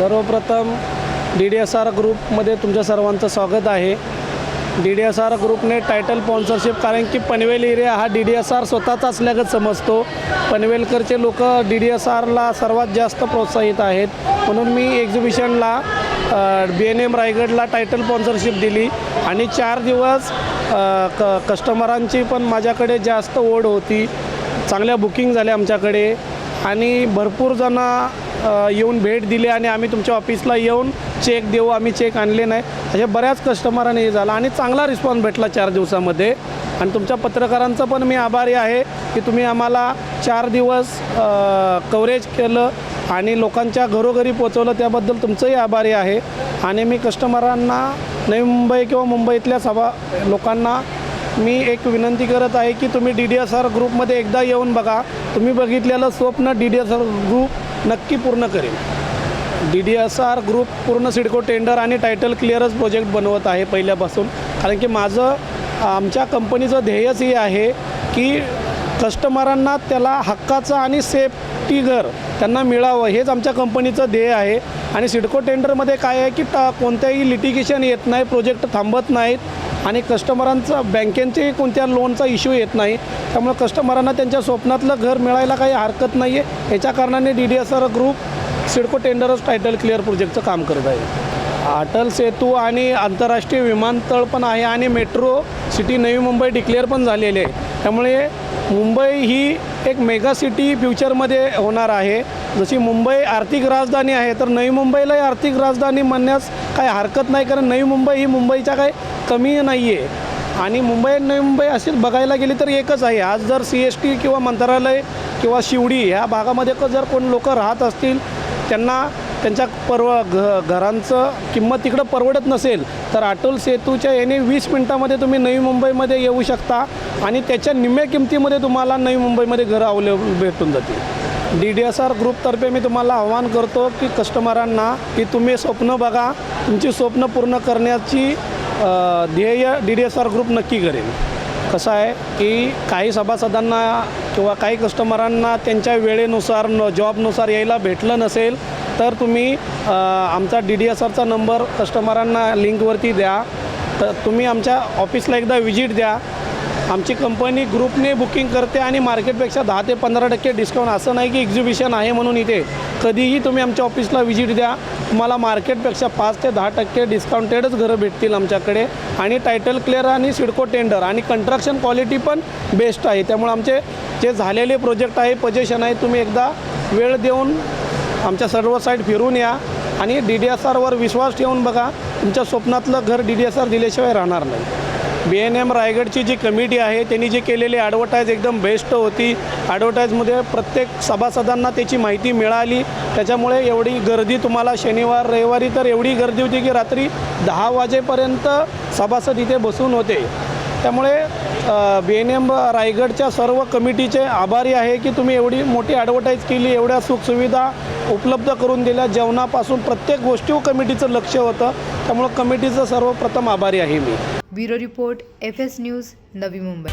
सर्वप्रथम D D S R ग्रुपमध्ये तुमच्या सर्वांचं स्वागत आहे. डी डी एस आर ग्रुपने टायटल स्पॉन्सरशिप कारण की पनवेल एरिया हा डी डी एस आर स्वतःचा असल्यागत समजतो. पनवेलकरचे लोक डी डी एस आरला सर्वात जास्त प्रोत्साहित आहेत. म्हणून मी एक्झिबिशनला बी एन एम रायगडला टायटल स्पॉन्सरशिप दिली. आणि चार दिवस क कस्टमरांची पण माझ्याकडे जास्त ओढ होती. चांगल्या बुकिंग झाल्या आमच्याकडे. आणि भरपूर जणं येऊन भेट दिली आणि आम्ही तुमच्या ऑफिसला येऊन चेक देऊ आम्ही चेक आणले नाही. अशा बऱ्याच कस्टमरांनी हे झालं. आणि चांगला रिस्पॉन्स भेटला चार दिवसामध्ये. आणि तुमच्या पत्रकारांचं पण मी आभारी आहे की तुम्ही आम्हाला चार दिवस कवरेज केलं आणि लोकांच्या घरोघरी पोचवलं त्याबद्दल तुमचंही आभारी आहे. आणि मी कस्टमरांना नवी मुंबई किंवा मुंबईतल्या सभा लोकांना मी एक विनंती करत आहे की तुम्ही डी डी एस आर ग्रुपमध्ये एकदा येऊन बघा. तुम्ही बघितलेलं स्वप्न D D S R group नक्की पूर्ण करेल. D D S R group पूर्ण सिडको टेंडर आणि टायटल क्लिअरच प्रोजेक्ट बनवत आहे पहिल्यापासून. कारण की माझं आमच्या कंपनीचं ध्येयच हे आहे की कस्टमरांना त्याला हक्काचं आणि सेफ्टी घर त्यांना मिळावं हेच आमच्या कंपनीचं ध्येय आहे. आणि सिडको टेंडरमध्ये काय आहे की टा कोणत्याही लिटिगेशन येत नाही प्रोजेक्ट थांबत नाहीत. आणि कस्टमरांचं बँकेंचे कोणत्या लोनचा इश्यू येत नाही त्यामुळे कस्टमरांना त्यांच्या स्वप्नातलं घर मिळायला काही हरकत नाही आहे याच्या कारणाने D D S R group CIDCO टेंडरच title clear प्रोजेक्टचं काम करत आहे. अटल सेतू आणि आंतरराष्ट्रीय विमानतळ पण आहे आणि metro city Navi Mumbai declare पण झालेली आहे. त्यामुळे मुंबई ही एक मेगा सिटी फ्युचरमध्ये होणार आहे. जशी मुंबई आर्थिक राजधानी आहे तर नवी मुंबईलाही आर्थिक राजधानी म्हणण्यास काही हरकत नाही कारण नवी मुंबई ही मुंबईच्या काही कमी नाही आहे आणि मुंबई आणि नवी मुंबई अशीच बघायला गेली तर एकच आहे. आज जर सी एस टी किंवा मंत्रालय किंवा शिवडी ह्या भागामध्ये क- जर कोण लोक राहत असतील त्यांना त्यांच्या परव घ घरांचं किंमत तिकडं परवडत नसेल तर अटल सेतूच्या याने वीस मिनटामध्ये तुम्ही नवी मुंबईमध्ये येऊ शकता आणि त्याच्या निम्म्या किमतीमध्ये तुम्हाला नवी मुंबईमध्ये घरं अवलेबल भेटून जातील. डी डी एस आर ग्रुपतर्फे मी तुम्हाला आव्हान करतो की कस्टमरांना की तुम्ही स्वप्न बघा तुमची स्वप्न पूर्ण करण्याची ध्येय D D S R group नक्की करेल. कसं आहे की काही सभासदांना किंवा काही कस्टमरांना त्यांच्या वेळेनुसार न जॉबनुसार यायला भेटलं नसेल तर तुम्ही आमचा डी डी एस आरचा नंबर कस्टमरांना लिंकवरती द्या. तर तुम्ही आमच्या ऑफिसला एकदा विजिट द्या. आमची कंपनी ग्रुपने बुकिंग करते आणि मार्केटपेक्षा दहा ते पंधरा टक्के डिस्काउंट. असं नाही की एक्झिबिशन आहे म्हणून इथे. कधीही तुम्ही आमच्या ऑफिसला व्हिजिट द्या. तुम्हाला मार्केटपेक्षा पाच ते दहा टक्के डिस्काउंटेडच घरं भेटतील आमच्याकडे. आणि टायटल क्लिअर आणि सिडको टेंडर आणि कंस्ट्रक्शन क्वालिटी पण बेस्ट आहे. त्यामुळे आमचे जे झालेले प्रोजेक्ट आहे पजेशन आहे तुम्ही एकदा वेळ देऊन आमच्या सर्व साईट फिरून या आणि डी डी एस आरवर विश्वास ठेवून बघा तुमच्या स्वप्नातलं घर डी डी एस आर दिल्याशिवाय राहणार नाही. बी एन एम रायगडची जी कमिटी आहे त्यांनी जी केलेली ॲडव्हर्टाईज एकदम बेस्ट होती. ॲडव्हर्टाईजमध्ये प्रत्येक सभासदांना त्याची माहिती मिळाली. त्याच्यामुळे एवढी गर्दी तुम्हाला शनिवार रविवारी तर एवढी गर्दी होती की रात्री दहा वाजेपर्यंत सभासद इथे बसून होते. त्यामुळे बी एन एम रायगडच्या सर्व कमिटीचे आभारी आहे की तुम्ही एवढी मोठी ॲडव्हर्टाईज केली एवढ्या सुखसुविधा उपलब्ध करून दिल्या. जेवणापासून प्रत्येक गोष्टीवर कमिटीचं लक्ष होतं. त्यामुळं कमिटीचं सर्वप्रथम आभारी आहे मी. Bureau report F S news Navi Mumbai.